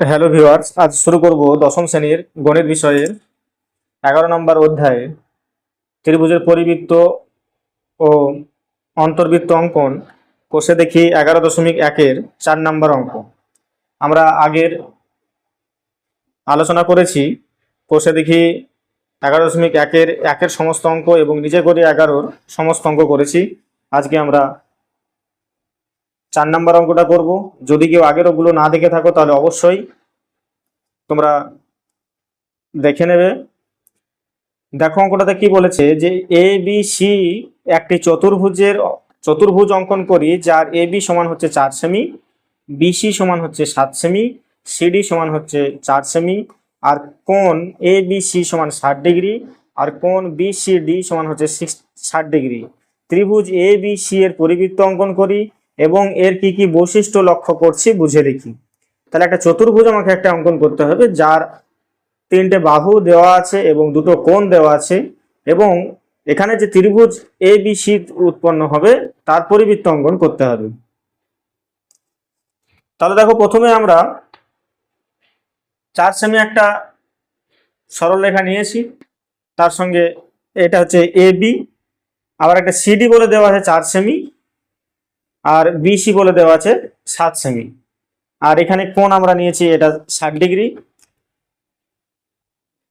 Hello viewers আজ শুরু করব দশম শ্রেণির গণিত বিষয়ের এগারো নম্বর অধ্যায়ে ত্রিভুজের পরিবৃত্ত ও অন্তর্বৃত্ত অঙ্কন। কোষে দেখি এগারো দশমিক একের চার নম্বর অঙ্ক। আমরা আগের আলোচনা করেছি, কোষে দেখি এগারো দশমিক একের একের সমস্ত অঙ্ক এবং নিজে করে এগারোর সমস্ত অঙ্ক করেছি। আজকে আমরা চার নাম্বার অঙ্কটা করব। যদি কেউ আগের ওগুলো না দেখে থাকো, তাহলে অবশ্যই তোমরা দেখে নেবে। দেখো অঙ্কটাতে কি বলেছে যে এ বি সি একটি চতুর্ভুজের, চতুর্ভুজ অঙ্কন করি, যার এ বি সমান হচ্ছে চার সেমি বিসি সমান হচ্ছে সাত সেমি সিডি সমান হচ্ছে চার সেমি, আর কোণ এ বি সি সমান ষাট ডিগ্রি, আর কোণ বি সি ডি সমান হচ্ছে ষাট ডিগ্রি। ত্রিভুজ এ বি সি এর পরিবৃত্ত অঙ্কন করি এবং এর কি কি বৈশিষ্ট্য লক্ষ্য করছি বুঝে দেখি। তাহলে একটা চতুর্ভুজ আমাকে একটা অঙ্কন করতে হবে, যার তিনটে বাহু দেওয়া আছে এবং দুটো কোণ দেওয়া আছে এবং এখানে যে ত্রিভুজ এ বি সি উৎপন্ন হবে, তার পরিবৃত্ত অঙ্কন করতে হবে। তাহলে দেখো প্রথমে আমরা চার সেমি একটা সরল রেখা নিয়েছি, তার সঙ্গে এটা হচ্ছে এ বি আবার একটা সিডি বলে দেওয়া আছে চার সেমি। আর বিসি বলে দেওয়া আছে সাত সেমি আর এখানে কোন আমরা নিয়েছি, এটা ষাট ডিগ্রি।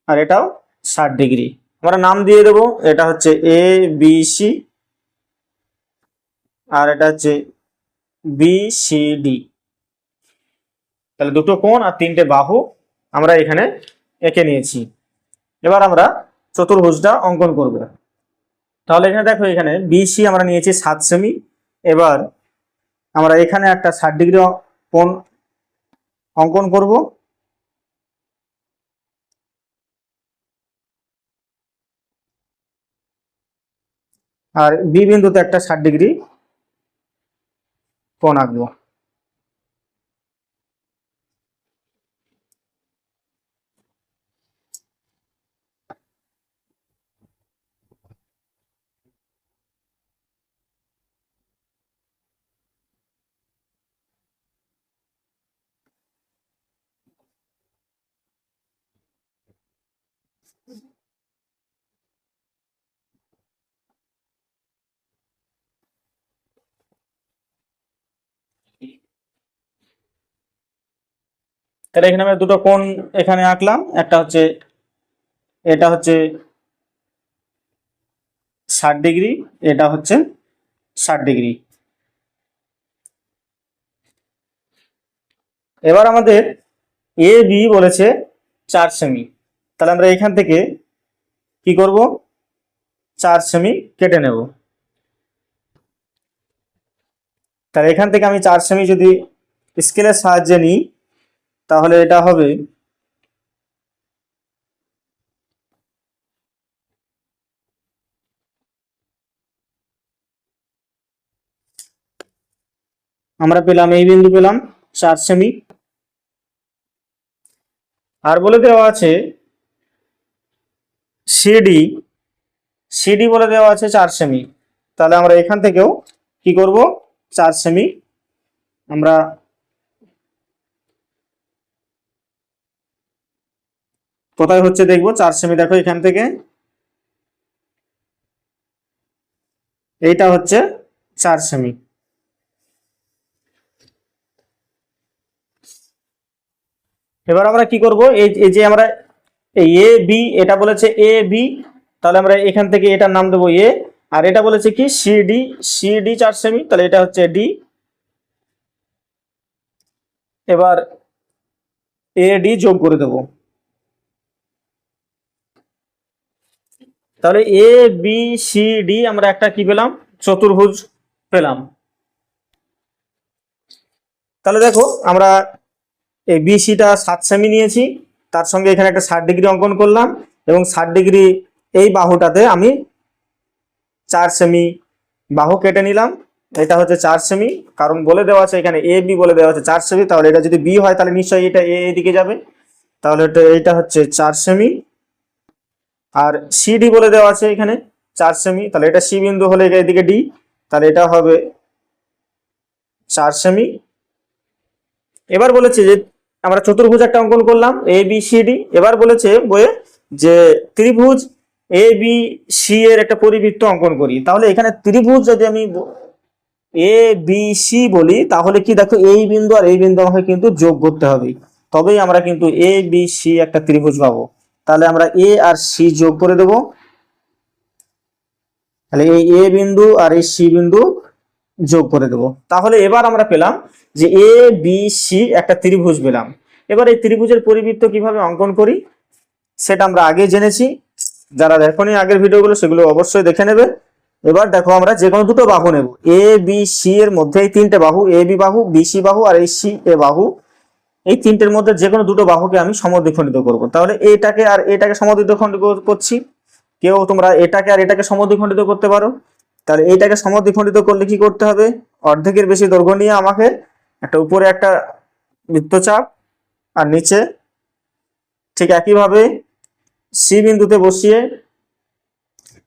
আর এটাও ষাট ডিগ্রি। আমরা নাম দিয়ে দেবো, এটা হচ্ছে এ বি সি আর এটা হচ্ছে বি সি ডি তাহলে দুটো কোণ আর তিনটে বাহু আমরা এখানে এঁকে নিয়েছি। এবার আমরা চতুর্ভুজটা অঙ্কন করব। তাহলে এখানে দেখো, এখানে বিসি আমরা নিয়েছি সাত সেমি এবার আমরা এখানে একটা ষাট ডিগ্রি কোণ অঙ্কন করব। আর বি বিন্দুতে একটা ষাট ডিগ্রি কোণ আঁকবো। তাহলে এখানে আমরা দুটো কোণ এখানে আঁকলাম। একটা হচ্ছে এটা হচ্ছে ষাট ডিগ্রি, এটা হচ্ছে ষাট ডিগ্রি। এবার আমাদের এ বি বলেছে চার সেমি। তাহলে আমরা এখান থেকে কি করব? চার সেমি কেটে নেব। তাহলে এখান থেকে আমি চার সেমি যদি স্কেলের সাহায্যে নিই তাহলে এটা হবে আমরা পেলাম, এই বিন্দু পেলাম চার সেমি আর বলে দেওয়া আছে সিডি সিডি বলে দেওয়া আছে চার সেমি তাহলে আমরা এখান থেকেও কি করব? চার সেমি আমরা কোথায় হচ্ছে দেখব? চার সেমি দেখো এখান থেকে। এইটা হচ্ছে চার সেমি। এবার আমরা কি করব? এই যে আমরা এ বি এটা বলেছে এ বি তাহলে আমরা এখান থেকে এটার নাম দেবো এ আর এটা বলেছে কি? সিডি সিডি চার সেমি, তাহলে এটা হচ্ছে ডি এবার এ ডি যোগ করে দেবো। তাহলে এ বি সি ডি আমরা একটা কি পেলাম? চতুর্ভুজ পেলাম। তাহলে দেখো, আমরা এই বি সিটা সাত সেমি নিয়েছি। তার সঙ্গে এখানে একটা ষাট ডিগ্রি অঙ্কন করলাম এবং ষাট ডিগ্রি এই বাহুটাতে আমি চার সেমি বাহু কেটে নিলাম। এটা হচ্ছে চার সেমি কারণ বলে দেওয়া আছে এখানে এ বি বলে দেওয়া আছে চার সেমি তাহলে এটা যদি বি হয়, তাহলে নিশ্চয়ই এটা এ দিকে যাবে। তাহলে এটা এইটা হচ্ছে চার সেমি আর সিডি বলে দেওয়া আছে এখানে, চার সেমি তাহলে এটা সি বিন্দু হলে এদিকে ডি তাহলে এটা হবে চার সেমি এবার বলেছে যে, আমরা চতুর্ভুজ একটা অঙ্কন করলাম এ বি সি ডি এবার বলেছে বইয়ে যে ত্রিভুজ এ বি সি এর একটা পরিবৃত্ত অঙ্কন করি। তাহলে এখানে ত্রিভুজ যদি আমি এ বি সি বলি, তাহলে কি দেখো, এই বিন্দু আর এই বিন্দু আমাকে কিন্তু যোগ করতে হবে। তবেই আমরা কিন্তু এ বি সি একটা ত্রিভুজ পাবো। তাহলে আমরা এ আর সি যোগ করে দেব। তাহলে এই এ বিন্দু আর এই সি বিন্দু যোগ করে দেব। তাহলে এবার আমরা পেলাম যে এ বি সি একটা ত্রিভুজ পেলাম। এবার এই ত্রিভুজের পরিবৃত্ত কীভাবে অঙ্কন করি, সেটা আমরা আগে জেনেছি। যারা দেখোনি আগের ভিডিওগুলো, সেগুলো অবশ্যই দেখে নেবে। এবার দেখো আমরা যে কোনো দুটো বাহু নেব। এ বি সি এর মধ্যে এই তিনটে বাহু এ বি বাহু বি সি বাহু, আর এই সি এ বাহু। এই তিনটের মধ্যে যে কোনো দুটো বাহুকে আমি সমদ্বিখণ্ডিত করব। তাহলে এটাকে আর এটাকে সমদ্বিখণ্ডিত করছি। কেউ তোমরা এটাকে আর এটাকে সমদ্বিখণ্ডিত করতে পারো। তাহলে এইটাকে সমদ্বিখণ্ডিত করলে কি করতে হবে? অর্ধেকের বেশি দৈর্ঘ্য নিয়ে আমাকে একটা উপরে একটা বৃত্তচাপ আর নিচে ঠিক একইভাবে সি বিন্দুতে বসিয়ে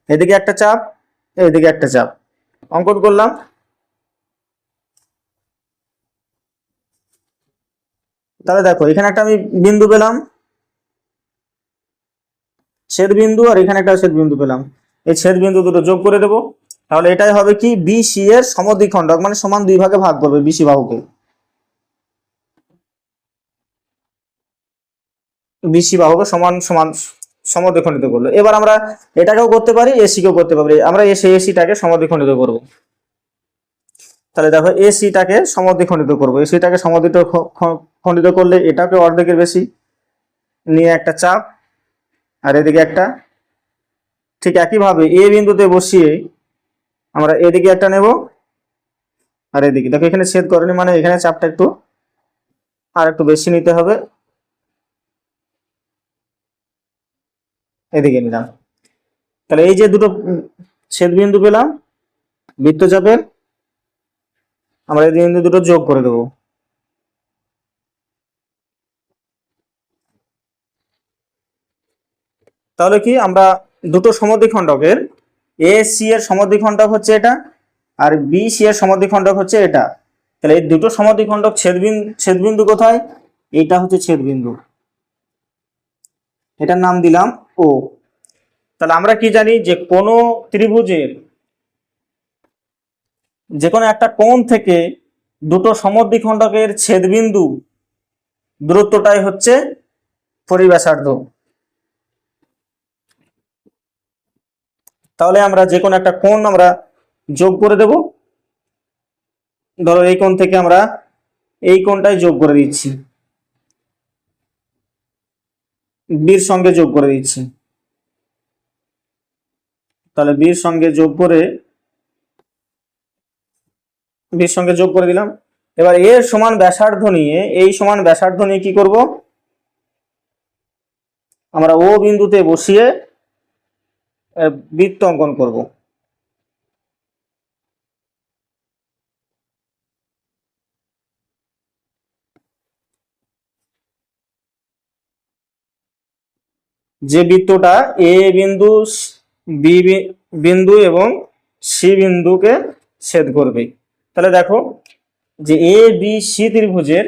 এদিকে একটা চাপ, এদিকে একটা চাপ। অঙ্কন করলাম। তাহলে দেখো, এখানে একটা আমি বিন্দু পেলাম, ছেদ বিন্দু, আর এখানে একটা ছেদ বিন্দু পেলাম। এই ছেদ বিন্দু দুটো যোগ করে দেবো। তাহলে এটাই হবে কি? বিসি এর সমদ্বিখণ্ডক মানে সমান দুই ভাগে ভাগ করবে বিসি বাহুকে। বিসি বাহুকে সমান সমান সমদ্বিখণ্ডিত করল। এবার আমরা এটাকেও করতে পারি এসি কেও করতে পারি। আমরা এসে এসিটাকে সমদ্বিখণ্ডিত করব। তাহলে দেখো এসিটাকে সমদ্বিখণ্ডিত করব। এসিটাকে সমদ্বিত খণ্ডিত করলে এটাকে অর্ধেকের বেশি নিয়ে একটা চাপ, আর এদিকে একটা, ঠিক একইভাবে এ বিন্দুতে বসিয়ে আমরা এদিকে একটা নেব, আর এদিকে। দেখো এখানে ছেদ করেনি মানে এখানে চাপটা একটু, আর একটু বেশি নিতে হবে। এদিকে নিলাম। তাহলে এই যে দুটো ছেদ বিন্দু পেলাম, বৃত্তচাপের আমরা এই বিন্দু দুটো যোগ করে দেবো। তাহলে কি আমরা দুটো সমদ্বিখণ্ডকের এ, সি এর সমদ্বিখণ্ডক হচ্ছে এটা, আর বি, সি এর সমদ্বিখণ্ডক হচ্ছে এটা। তাহলে এই দুটো সমদ্বিখণ্ডক ছেদবিন্দু ছেদবিন্দু কোথায়? এটা হচ্ছে ছেদবিন্দু। এটার নাম দিলাম ও। তাহলে আমরা কি জানি যে কোনো ত্রিভুজের যে কোনো একটা কোণ থেকে দুটো সমদ্বিখণ্ডকের ছেদবিন্দু, দূরত্বটাই হচ্ছে পরিব্যাসার্ধ তাহলে আমরা যে কোনো একটা কোণ আমরা যোগ করে দেব। ধরো এই কোণ থেকে আমরা এই কোণটাই যোগ করে দিচ্ছি। বীর সঙ্গে যোগ করে দিচ্ছি। তাহলে বীর সঙ্গে যোগ করে বির সঙ্গে যোগ করে দিলাম। এবার এর সমান ব্যাসার্ধ নিয়ে এই সমান ব্যাসার্ধ নিয়ে কি করব? আমরা ও বিন্দুতে বসিয়ে বৃত্ত অঙ্কন করব। যে বৃত্তটা এ বিন্দু বি, বিন্দু এবং সি বিন্দুকে ছেদ করবে। তাহলে দেখো যে এ বি সি ত্রিভুজের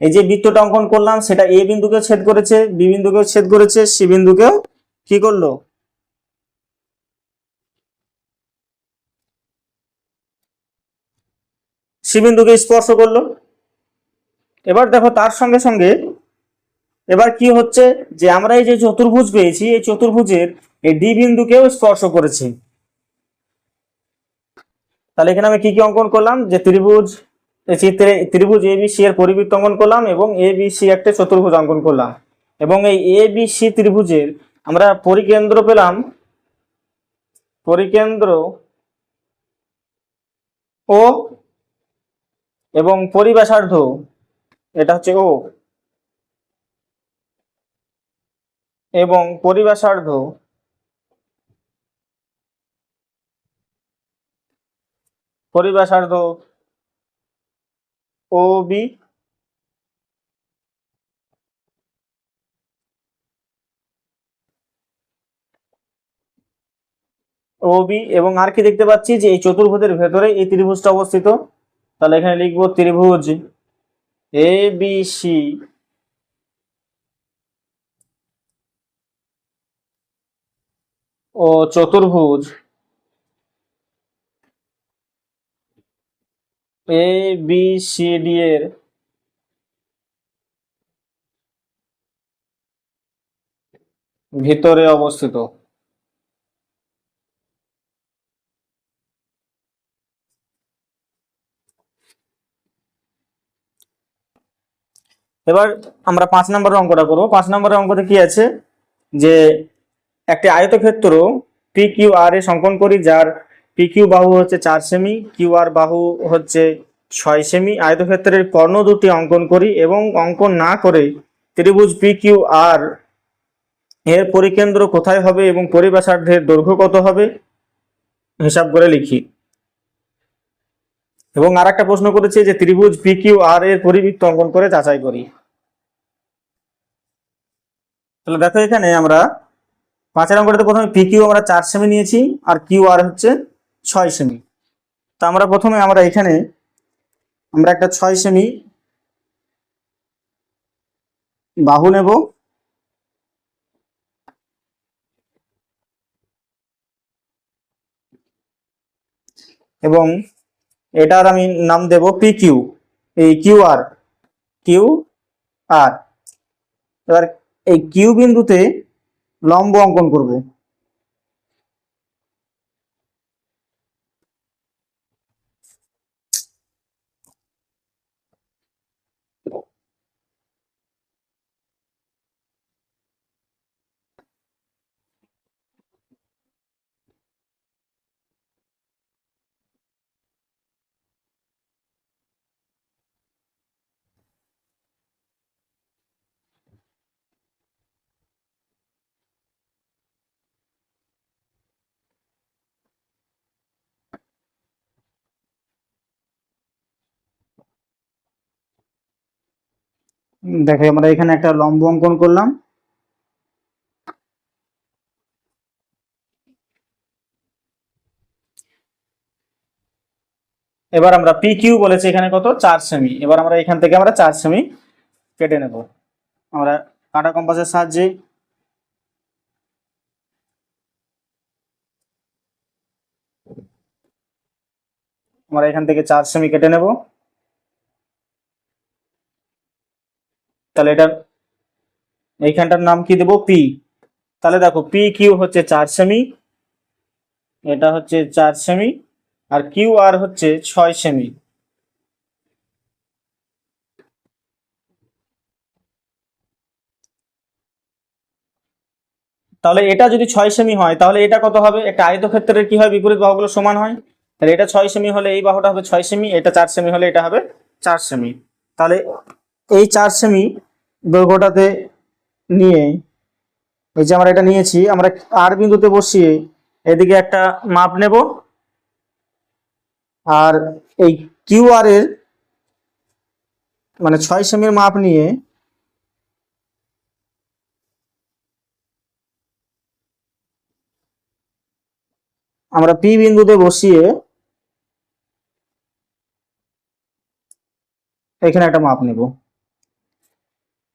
এই যে বৃত্তটা অঙ্কন করলাম, সেটা এ বিন্দুকে ছেদ করেছে বি বিন্দুকেও ছেদ করেছে সি বিন্দুকেও কি করল? সি বিন্দুকে স্পর্শ করল। এবার দেখো তার সঙ্গে সঙ্গে এবার কি হচ্ছে যে আমরা এই যে চতুর্ভুজ পেয়েছি, এই চতুর্ভুজের এই ডি বিন্দুকেও স্পর্শ করেছে। তাহলে এখানে আমি কি কি অঙ্কন করলাম? যে ত্রিভুজ চিত্রে ত্রিভুজ এ বি সি এর পরিবৃত্ত অঙ্কন করলাম এবং এ বি সি একটা চতুর্ভুজ অঙ্কন করলাম। এবং এই এ বি সি ত্রিভুজের আমরা পরিকেন্দ্র পেলাম, পরিকেন্দ্র ও এবং পরিব্যাসার্ধ এটা হচ্ছে ও এবং পরিব্যাসার্ধ পরিবেশার্ধ ও বি। ওবি এবং আর কি দেখতে পাচ্ছি যে এই চতুর্ভুজের ভেতরে এই ত্রিভুজটা অবস্থিত। তাহলে এখানে লিখব ত্রিভুজ এ, বি, সি। ও চতুর্ভুজ। এ বি সি ডি এর ভিতরে অবস্থিত। এবার আমরা পাঁচ নম্বরের অঙ্কটা করব। পাঁচ নম্বরের অঙ্কতে কি আছে? যে একটি আয়তক্ষেত্র পি কিউ আর এ অঙ্কন করি, যার পি কিউ বাহু হচ্ছে চার সেমি কিউ আর বাহু হচ্ছে ছয় সেমি আয়তক্ষেত্রের কর্ণ দুটি অঙ্কন করি এবং অঙ্কন না করে ত্রিভুজ পি কিউ আর এর পরিকেন্দ্র কোথায় হবে এবং পরিবেশার্ধের দৈর্ঘ্য কত হবে? হিসাব করে লিখি। এবং আর একটা প্রশ্ন করেছে যে ত্রিভুজ পি কিউ আর এর পরিবৃত্ত অঙ্কন করে যাচাই করি। তাহলে দেখো এখানে আমরা পাঁচের অঙ্কটাতে প্রথমে পি কিউ আমরা চার সেমি নিয়েছি আর কিউ আর হচ্ছে ছয় সেমি তা আমরা প্রথমে আমরা এখানে আমরা একটা ছয় সেমি বাহু নেব। এবং এটার আমি নাম দেব পি কিউ এই কিউ আর কিউ আর এবার এই কিউ বিন্দুতে লম্ব অঙ্কন করব। দেখো, আমরা এখানে একটা লম্ব অঙ্কন করলাম। এবার আমরা পি কিউ বলেছি এখানে কত? চার সেমি এবার আমরা এখান থেকে আমরা চার সেমি কেটে নেব। আমরা কাটা কম্পাসের সাহায্যে আমরা এখান থেকে চার সেমি কেটে নেব। তাহলে এটার এইখানটার নাম কি দেবো? পি তাহলে দেখো পি কিউ হচ্ছে চার সেমি এটা হচ্ছে চার সেমি আর কিউ আর হচ্ছে ছয় সেমি তাহলে এটা যদি ছয় সেমি হয়, তাহলে এটা কত হবে? একটা আয়তক্ষেত্রের কি হয়? বিপরীত বাহুগুলো সমান হয়। তাহলে এটা ছয় সেমি হলে এই বাহুটা হবে ছয় সেমি এটা চার সেমি হলে এটা হবে চার সেমি তাহলে এই চার সেমি দৈর্ঘ্যটাতে নিয়ে এই যে আমরা এটা নিয়েছি, আমরা আর বিন্দুতে বসিয়ে এদিকে একটা মাপ নেব। আর এই কিউ এর মানে ছয় সেমির মাপ নিয়ে আমরা পি বিন্দুতে বসিয়ে এখানে একটা মাপ নেব।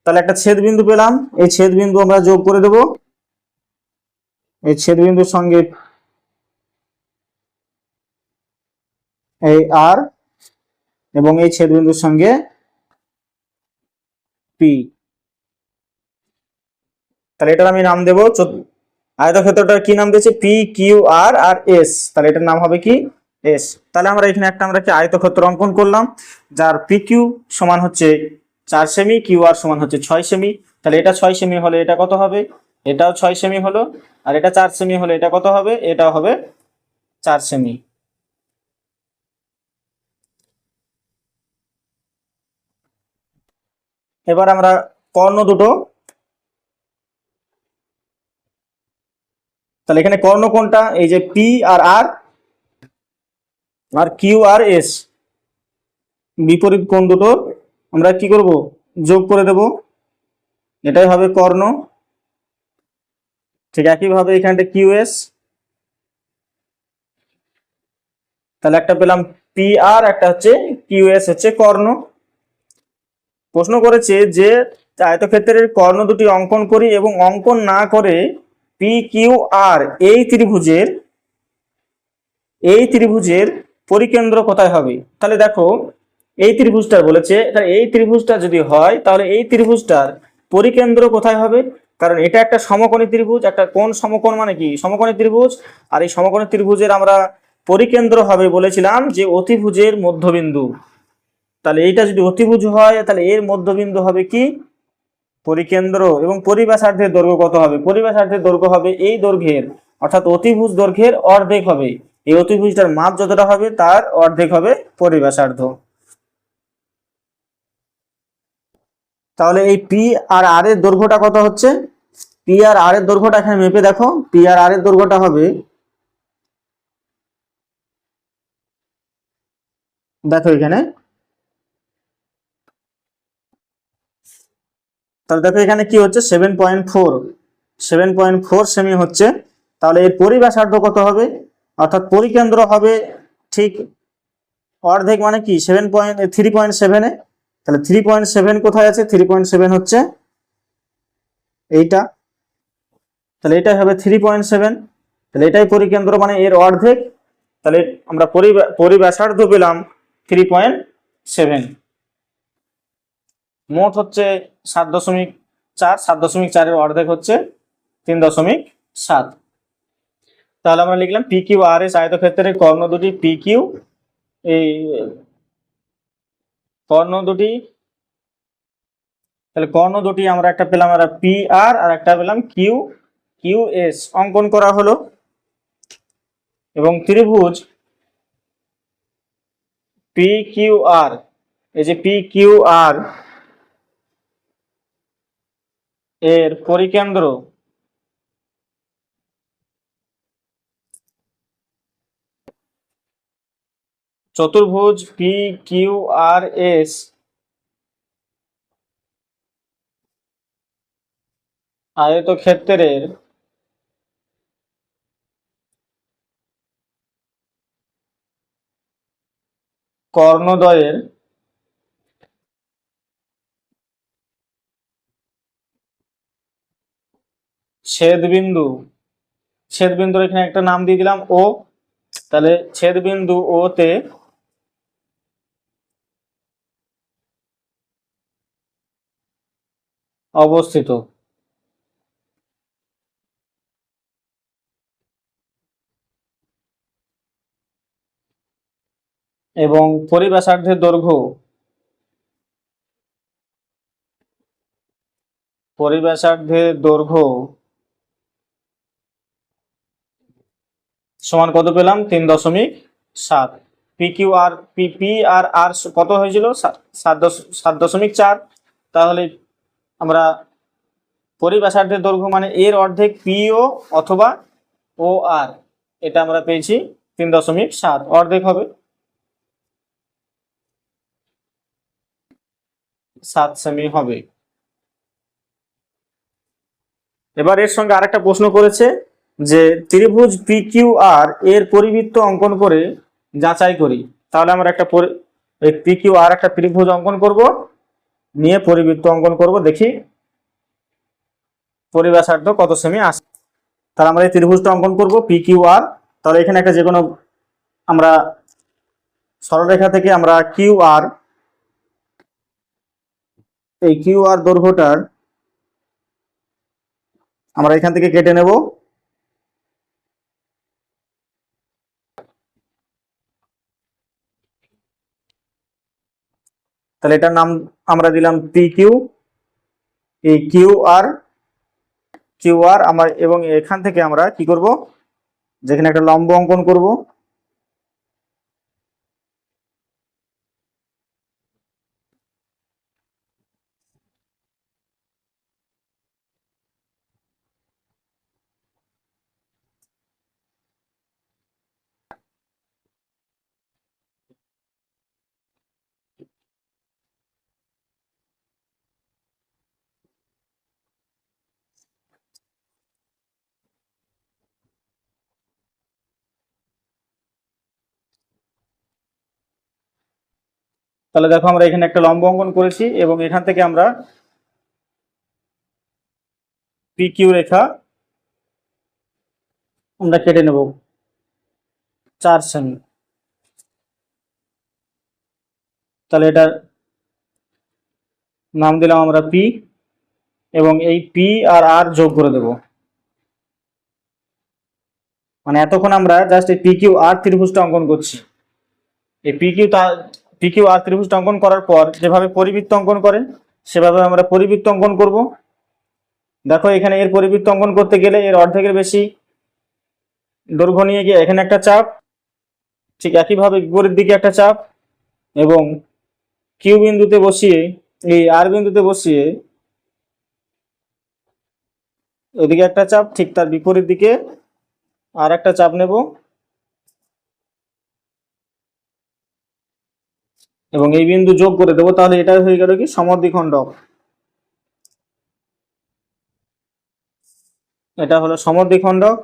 তাহলে একটা ছেদ বিন্দু পেলাম। এই ছেদ বিন্দু আমরা যোগ করে দেব। এই ছেদ বিন্দুর সঙ্গে এই আর এবং এই ছেদ বিন্দুর সঙ্গে পি তাহলে এটার আমি নাম দেবো আয়তক্ষেত্রটার কি নাম দিয়েছে? P Q R R S তাহলে এটার নাম হবে কি? এস তাহলে আমরা এখানে একটা আমরা কি আয়তক্ষেত্র অঙ্কন করলাম, যার পি কিউ সমান হচ্ছে চার সেমি কিউ আর সমান হচ্ছে ছয় সেমি তাহলে এটা ছয় সেমি হলে এটা কত হবে? এটাও ছয় সেমি হলো, আর এটা চার সেমি হলে এটা কত হবে? এটাও হবে চার সেমি এবার আমরা কর্ণ দুটো, তাহলে এখানে কর্ণ কোনটা? এই যে P R R R Q R S বিপরীত কোণ দুটো আমরা কি করব? যোগ করে দেব। এটাই হবে কর্ণ। ঠিক একইভাবে এখানটা কিউ এস তাহলে একটা পেলাম পি আর একটা হচ্ছে কিউএস হচ্ছে কর্ণ। প্রশ্ন করেছে যে আয়তক্ষেত্রের কর্ণ দুটি অঙ্কন করি এবং অঙ্কন না করে পি কিউ আর এই ত্রিভুজের এই ত্রিভুজের পরিকেন্দ্র কোথায় হবে? তাহলে দেখো এই ত্রিভুজটার বলেছে, তাহলে এই ত্রিভুজটা যদি হয়, তাহলে এই ত্রিভুজটার পরিকেন্দ্র কোথায় হবে? কারণ এটা একটা সমকোণী ত্রিভুজ, একটা কোন সমকোণ মানে কি? সমকোণী ত্রিভুজ। আর এই সমকোণী ত্রিভুজের আমরা পরিকেন্দ্র হবে বলেছিলাম যে অতিভুজের মধ্যবিন্দু। তাহলে এইটা যদি অতিভুজ হয়, তাহলে এর মধ্যবিন্দু হবে কি? পরিকেন্দ্র। এবং পরিব্যাসার্ধের দৈর্ঘ্য কত হবে? পরিব্যাসার্ধের দৈর্ঘ্য হবে এই দৈর্ঘ্যের, অর্থাৎ অতিভুজ দৈর্ঘ্যের অর্ধেক হবে। এই অতিভুজটার মাপ যতটা হবে, তার অর্ধেক হবে পরিব্যাসার্ধ তাহলে এই পি আর আর এর দৈর্ঘ্যটা কত হচ্ছে? পি আর আর এর দৈর্ঘ্যটা এখানে মেপে দেখো। পি আর আর এর দৈর্ঘ্যটা হবে দেখো এখানে। তাহলে দেখো এখানে কি হচ্ছে? Seven point four seven point four semi হচ্ছে। তাহলে এর পরিব্যাসার্ধ কত হবে? অর্থাৎ পরিকেন্দ্র হবে ঠিক অর্ধেক মানে কি? সেভেন পয়েন্ট থ্রি পয়েন্ট সেভেনে তাহলে থ্রি পয়েন্ট সেভেন কোথায় আছে? থ্রি পয়েন্ট সেভেন হচ্ছে এইটা। তাহলে এটাই হবে থ্রি পয়েন্ট সেভেন তাহলে এটাই পরিকেন্দ্র মানে এর অর্ধেক। তাহলে আমরা পরিব্যা- পরিব্যাসার্ধ পেলাম থ্রি পয়েন্ট সেভেন মোট হচ্ছে সাত দশমিক চার। সাত দশমিক চারের অর্ধেক হচ্ছে তিন দশমিক সাত। তাহলে আমরা লিখলাম পি কিউ আর এস আয়তক্ষেত্রের কর্ণ দুটি পি কিউ এই কর্ণ দুটি। তাহলে কর্ণ দুটি আমরা একটা পেলাম আমরা পি আর আর একটা পেলাম কিউ কিউ এস অঙ্কন করা হলো। এবং ত্রিভুজ পি কিউ আর এই যে পি কিউ আর এর পরিকেন্দ্র চতুর্ভুজ পি কিউ আর এস আয়তক্ষেত্রের কর্ণদ্বয়ের ছেদবিন্দু, ছেদবিন্দুর এখানে একটা নাম দিয়ে দিলাম ও তাহলে ছেদবিন্দু ও তে অবস্থিত। এবং পরিবেশার্ধের দৈর্ঘ্য পরিবেশার্ধের দৈর্ঘ্য সমান কত পেলাম? তিন দশমিক সাত। P Q R P P R R কত হয়েছিল? সাত সাত দশ- সাত দশমিক চার। তাহলে আমরা পরিব্যাসার্ধের দৈর্ঘ্য মানে এর অর্ধেক পিও অথবা ও আর এটা আমরা পেয়েছি তিন দশমিক সাত। অর্ধেক হবে সাত সেমি হবে। এবার এর সঙ্গে আরেকটা প্রশ্ন করেছে যে ত্রিভুজ পি কিউ আর এর পরিবৃত্ত অঙ্কন করে যাচাই করি। তাহলে আমরা একটা পি কিউ আর একটা ত্রিভুজ অঙ্কন করব। নিয়ে পরিবৃত্ত অঙ্কন করব, দেখি পরিবেশার্ধ কত সেমি আসে তাহলে আমরা এই ত্রিভুজটা অঙ্কন করব পি কিউ আর তাহলে এখানে একটা যে কোনো আমরা সরলরেখা থেকে আমরা কিউ আর এই কিউ আর দৈর্ঘ্যটার আমরা এখান থেকে কেটে নেব। তাহলে এটার নাম আমরা দিলাম পি কিউ এই কিউ আর কিউ আর আমার এবং এখান থেকে আমরা কি করব? যেখানে একটা লম্ব অঙ্কন করব। তাহলে দেখো আমরা এখানে একটা লম্ব অঙ্কন করেছি এবং এখান থেকে আমরা পিকিউ রেখা আমরা কেটে নেব চার সেমি তাহলে এটার নাম দিলাম আমরা পি এবং এই পি আর আর যোগ করে দেব। মানে এতক্ষণ আমরা জাস্ট এই পি কিউ আর ত্রিভুজটা অঙ্কন করছি। এই P Q P Q R ত্রিভুজটা অঙ্কন করার পর যেভাবে পরিবৃত্ত অঙ্কন করে সেভাবে আমরা পরিবৃত্ত অঙ্কন করব। দেখো, এখানে এর পরিবৃত্ত অঙ্কন করতে গেলে এর অর্ধেকের বেশি দৈর্ঘ্য নিয়ে গিয়ে এখানে একটা চাপ, ঠিক একইভাবে বিপরীত দিকে একটা চাপ এবং কিউ বিন্দুতে বসিয়ে, এই আর বিন্দুতে বসিয়ে ওইদিকে একটা চাপ, ঠিক তার বিপরীত দিকে আর একটা চাপ নেব। এবং এই বিন্দু যোগ করে দেবো, তাহলে এটা হয়ে গেল কি? সমদ্বিখণ্ডক। এটা হলো সমদ্বিখণ্ডক।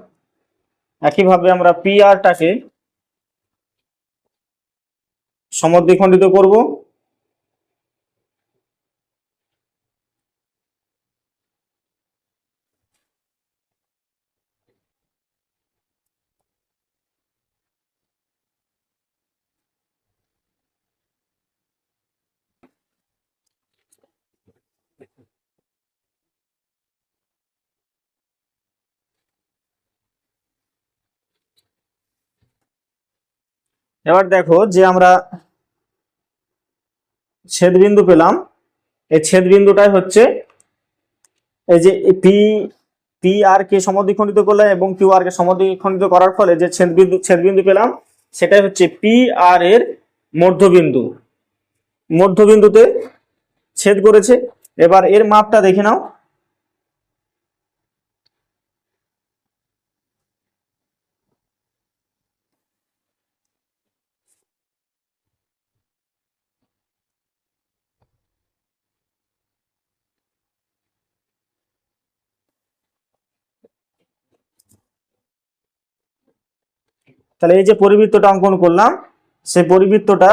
একইভাবে আমরা পি আরটাকে সমদ্বিখণ্ডিত করব। এবার দেখো যে আমরা ছেদবিন্দু পেলাম। এই ছেদবিন্দুটাই হচ্ছে এই যে পি পি আর কে সমদ্বিখণ্ডিত করলাম এবং কিউ আর কে সমদ্বিখণ্ডিত করার ফলে যে ছেদবিন্দু ছেদবিন্দু পেলাম, সেটাই হচ্ছে পি আর এর মধ্যবিন্দু। মধ্যবিন্দুতে ছেদ করেছে। এবার এর মাপটা দেখে নাও। তাহলে এই যে পরিবৃত্তটা অঙ্কন করলাম, সেই পরিবৃত্তটা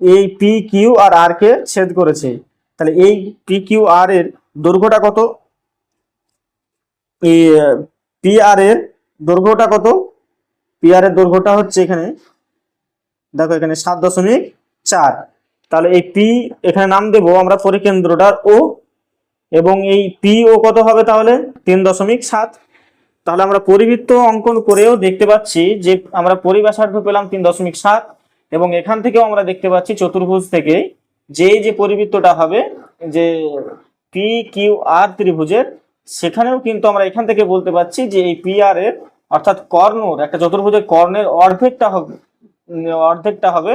এই পি কিউ আর আর কে ছেদ করেছে। তাহলে এই পি কিউ আর এর দৈর্ঘ্যটা কত? পি আর এর দৈর্ঘ্যটা কত? পি আর এর দৈর্ঘ্যটা হচ্ছে এখানে, দেখো এখানে সাত দশমিক চার। তাহলে এই পি এখানে নাম দেবো আমরা পরিকেন্দ্রটার ও এবং এই পি ও কত হবে তাহলে? তিন দশমিক সাত। তাহলে আমরা পরিবৃত্ত অঙ্কন করেও দেখতে পাচ্ছি যে আমরা পরিবেশার্ধ পেলাম তিন দশমিক সাত, এবং এখান থেকেও আমরা দেখতে পাচ্ছি চতুর্ভুজ থেকে যে যে পরিবৃত্তটা হবে, যে পি কিউ আর ত্রিভুজের, সেখানেও কিন্তু আমরা এখান থেকে বলতে পারছি যে এই পি আর এর, অর্থাৎ কর্ণর, একটা চতুর্ভুজের কর্ণের অর্ধেকটা হবে অর্ধেকটা হবে,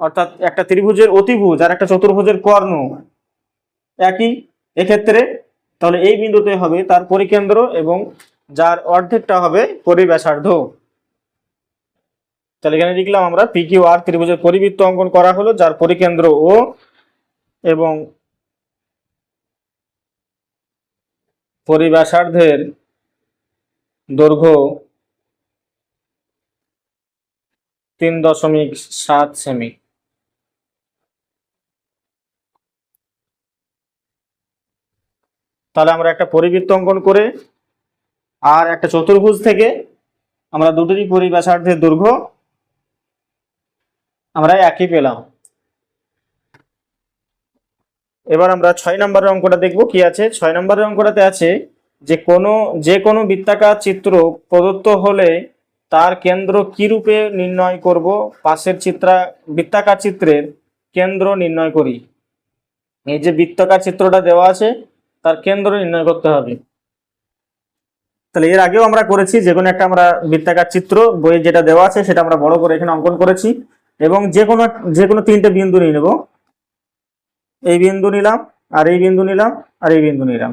অর্থাৎ একটা ত্রিভুজের অতিভুজ আর একটা চতুর্ভুজের কর্ণ একই এক্ষেত্রে, তাহলে এই বিন্দুতে হবে তার পরিকেন্দ্র এবং যার অর্ধেকটা হবে পরিবেশার্ধ। তাহলে এখানে লিখলাম আমরা পি কিউ আর ত্রিভুজের পরিবৃত্ত অঙ্কন করা হলো, যার পরিকেন্দ্র ও এবং পরিবেশার্ধের দৈর্ঘ্য তিন দশমিক সাত সেমি। তাহলে আমরা একটা পরিবৃত্ত অঙ্কন করে আর একটা চতুর্ভুজ থেকে আমরা দুটোরই পরিবেশার্ধের দৈর্ঘ্য আমরা একই পেলাম। এবার আমরা ছয় নম্বরের অঙ্কটা দেখব কি আছে। ছয় নম্বরের অঙ্কটাতে আছে যে কোনো যে কোনো বৃত্তাকার চিত্র প্রদত্ত হলে তার কেন্দ্র কি রূপে নির্ণয় করব? পাশের চিত্রা, বৃত্তাকার চিত্রের কেন্দ্র নির্ণয় করি। এই যে বৃত্তাকার চিত্রটা দেওয়া আছে, তার কেন্দ্র নির্ণয় করতে হবে। তাহলে এর আগেও আমরা করেছি, যে কোনো একটা আমরা বৃত্তাকার চিত্র বইয়ে যেটা দেওয়া আছে সেটা আমরা বড় করে এখানে অঙ্কন করেছি এবং যে কোনো যে কোনো তিনটে বিন্দু নিয়ে নেব। এই বিন্দু নিলাম, আর এই বিন্দু নিলাম, আর এই বিন্দু নিলাম।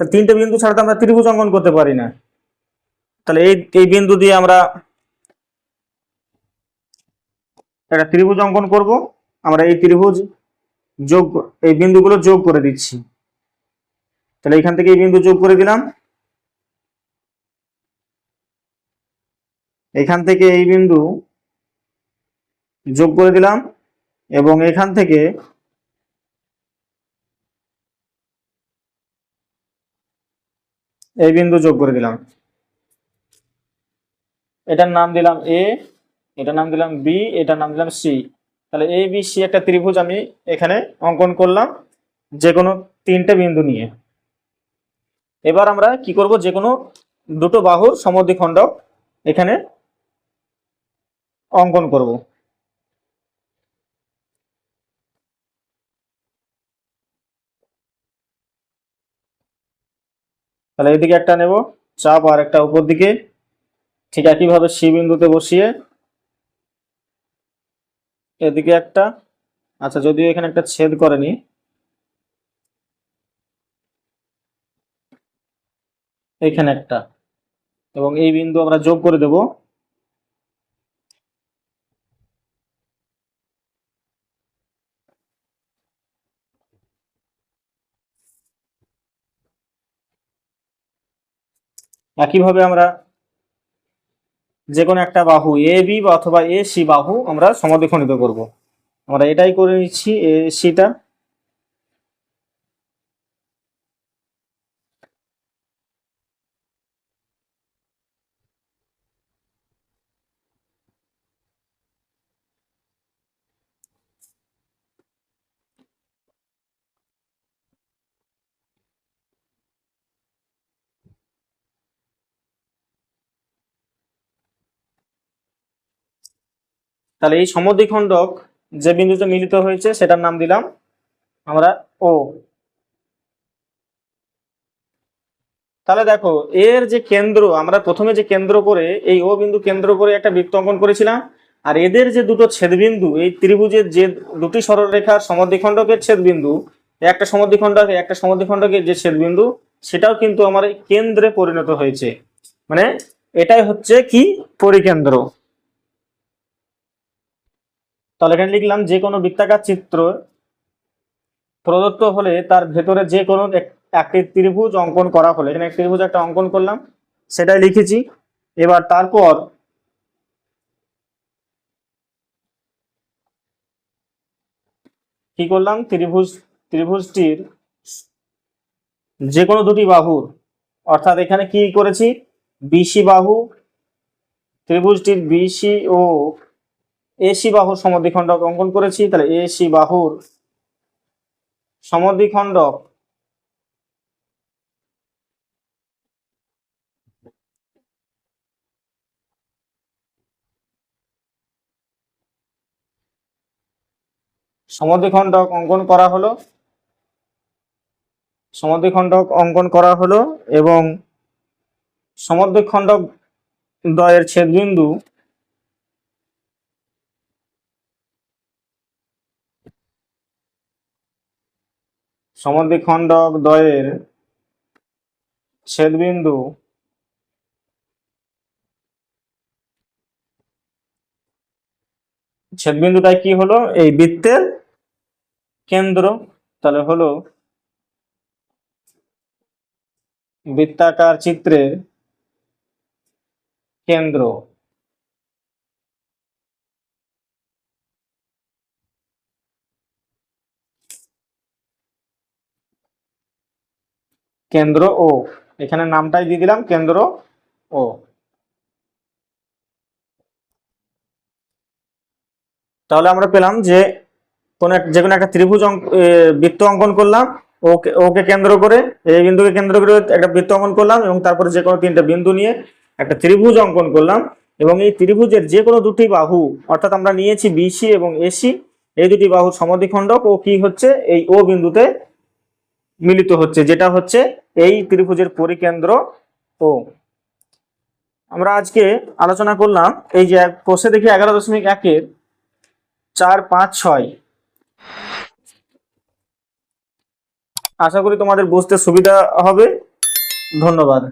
তা তিনটে বিন্দু ছাড়া তো আমরা ত্রিভুজ অঙ্কন করতে পারি না। তাহলে এই এই বিন্দু দিয়ে আমরা একটা ত্রিভুজ অঙ্কন করব। আমরা এই ত্রিভুজ যোগ, এই বিন্দুগুলো যোগ করে দিচ্ছি। তাহলে এখান থেকে এই বিন্দু যোগ করে দিলাম। এখান থেকে এই বিন্দু যোগ করে দিলাম এবং এখান থেকে এই বিন্দু যোগ করে দিলাম। এটার নাম দিলাম এ এটার নাম দিলাম বি এটার নাম দিলাম সি তাহলে এ বি সি একটা ত্রিভুজ আমি এখানে অঙ্কন করলাম যে কোনো তিনটে বিন্দু নিয়ে। এবার আমরা কি করব? যে কোনো দুটো বাহুর সমদ্বিখণ্ডক এখানে অঙ্কন করব। তাহলে এদিকে একটা নেব, চাপ আর একটা উপর দিকে। ঠিক একইভাবে সি বিন্দুতে বসিয়ে এদিকে একটা। আচ্ছা যদিও এখানে একটা ছেদ করেনি। এখানে একটা। এবং এই বিন্দু আমরা যোগ করে দেব। একইভাবে আমরা যে কোনো একটা বাহু এ বি অথবা এ সি বাহু আমরা সমদ্বিখণ্ডিত করব। আমরা এটাই করে নিচ্ছি, এ সিটা তাহলে এই সমদ্বিখণ্ডক যে বিন্দুতে মিলিত হয়েছে, সেটার নাম দিলাম আমরা ও তাহলে দেখো, এর যে কেন্দ্র, আমরা প্রথমে যে কেন্দ্র করে এই ও বিন্দু কেন্দ্র করে একটা বৃত্ত অঙ্কন করেছিলাম, আর এদের যে দুটো ছেদবিন্দু, এই ত্রিভুজের যে দুটি সরলরেখার সমদ্বিখণ্ডকের ছেদবিন্দু একটা সমদ্বিখণ্ডক একটা সমদ্বিখণ্ডকের যে ছেদবিন্দু, সেটাও কিন্তু আমার কেন্দ্রে পরিণত হয়েছে। মানে এটাই হচ্ছে কি? পরিকেন্দ্র। তাহলে এখানে লিখলাম যে কোনো বৃত্তাকার চিত্র প্রদত্ত হলে তার ভেতরে যে কোনো এক- একটি ত্রিভুজ অঙ্কন করা হলে। এখানে ত্রিভুজ একটা অঙ্কন করলাম, সেটাই লিখেছি। এবার তারপর কি করলাম? ত্রিভুজ, ত্রিভুজটির যে কোনো দুটি বাহুর, অর্থাৎ এখানে কি করেছি? বিসি বাহু, ত্রিভুজটির বিসি ও এসি বাহুর সমদ্বিখণ্ডক অঙ্কন করেছি, তাহলে এসি বাহুর সমদ্বিখণ্ডক সমদ্বিখণ্ডক অঙ্কন করা হলো, সমদ্বিখণ্ডক অঙ্কন করা হলো এবং সমদ্বিখণ্ডক দ্বয়ের ছেদবিন্দু সমদ্বিখণ্ডক দ্বয়ের ছেদবিন্দু ছেদবিন্দুটাই কি হলো? এই বৃত্তের কেন্দ্র। তাহলে হলো বৃত্তাকার চিত্রের কেন্দ্র। কেন্দ্র ও। এখানে নামটাই দিয়ে দিলাম, কেন্দ্র ও। তাহলে আমরা পেলাম যে কোন যে কোনো একটা ত্রিভুজ বৃত্ত অঙ্কন করলাম, ওকে ওকে কেন্দ্র করে, এই বিন্দুকে কেন্দ্র করে একটা বৃত্ত অঙ্কন করলাম এবং তারপরে যে কোনো তিনটা বিন্দু নিয়ে একটা ত্রিভুজ অঙ্কন করলাম এবং এই ত্রিভুজের যে কোনো দুটি বাহু, অর্থাৎ আমরা নিয়েছি বিসি এবং এসি এই দুটি বাহুর সমদ্বিখণ্ডক ও কি হচ্ছে, এই ও বিন্দুতে মিলিত হচ্ছে, যেটা হচ্ছে এই ত্রিভুজের পরিকেন্দ্র ও। আমরা আজকে আলোচনা করলাম এই যে কোষে দেখি এগারো দশমিক একের চার পাঁচ ছয়। আশা করি তোমাদের বুঝতে সুবিধা হবে। ধন্যবাদ।